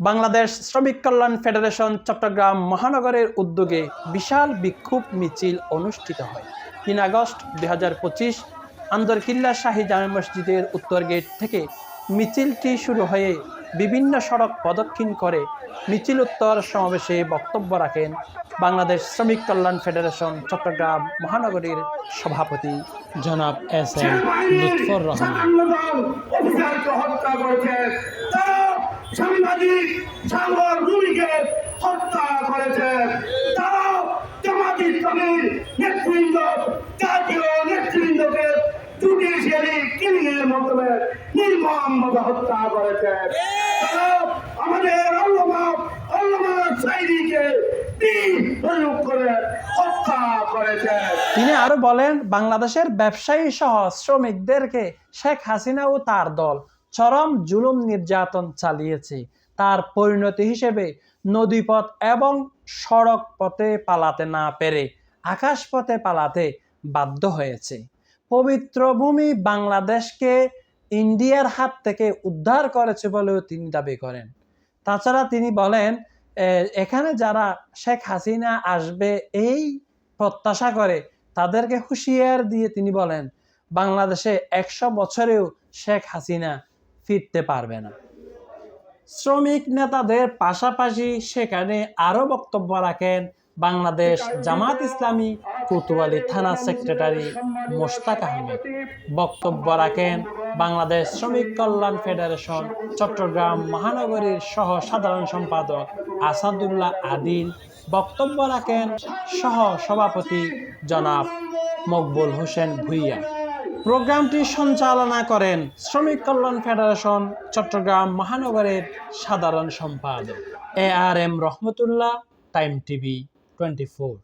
বাংলাদেশ শ্রমিক কল্যাণ ফেডারেশন চট্টগ্রাম মহানগরের উদ্যোগে বিশাল বিক্ষোভ মিছিল অনুষ্ঠিত হয়। তিন আগস্ট দুই হাজার পঁচিশ আন্দরকিল্লা শাহী জামে মসজিদের উত্তর গেট থেকে মিছিলটি শুরু হয়ে বিভিন্ন সড়ক প্রদক্ষিণ করে মিছিল উত্তর সমাবেশে বক্তব্য রাখেন বাংলাদেশ শ্রমিক কল্যাণ ফেডারেশন চট্টগ্রাম মহানগরীর সভাপতি জনাব এস এম লুৎফর রহমান। সাংবাদিক সাগর রুমিকে হত্যা করেছে। তারা জামাতি ইসলামীর নেতৃবৃন্দ, জাতীয় নেতৃবৃন্দকে জুডিশিয়ারি মাধ্যমে নির্মমভাবে হত্যা করেছে। তারা আমাদের আল্লামা আল্লামা তিনি আরও বলেন, বাংলাদেশের ব্যবসায়ী সহ শ্রমিকদেরকে শেখ হাসিনা ও তার দল চরম জুলুম নির্যাতন চালিয়েছে। তার পরিণতি হিসেবে নদীপথ এবং সড়ক পথে পালাতে না পেরে আকাশ পথে পালাতে বাধ্য হয়েছে। পবিত্র ভূমি বাংলাদেশকে ইন্ডিয়ার হাত থেকে উদ্ধার করেছে বলেও তিনি দাবি করেন। তাছাড়া তিনি বলেন এখানে যারা শেখ হাসিনা আসবে এই প্রত্যাশা করে তাদেরকে হুঁশিয়ার দিয়ে তিনি বলেন, বাংলাদেশে একশো বছরেও শেখ হাসিনা ফিরতে পারবে না। শ্রমিক নেতাদের পাশাপাশি সেখানে আরও বক্তব্য রাখেন বাংলাদেশ জামাত ইসলামী কোতোয়ালি থানা সেক্রেটারি মোশতাক আহমেদ। বক্তব্য রাখেন বাংলাদেশ শ্রমিক কল্যাণ ফেডারেশন, চট্টগ্রাম মহানগরীর সহ সাধারণ সম্পাদক আসাদুল্লাহ আদিল। বক্তব্য রাখেন সহ সভাপতি জনাব মকবুল হোসেন ভুইয়া। প্রোগ্রামটি সঞ্চালনা করেন শ্রমিক কল্যাণ ফেডারেশন, চট্টগ্রাম মহানগরের সাধারণ সম্পাদক। A R M Rahmatullah, time TV, twenty four.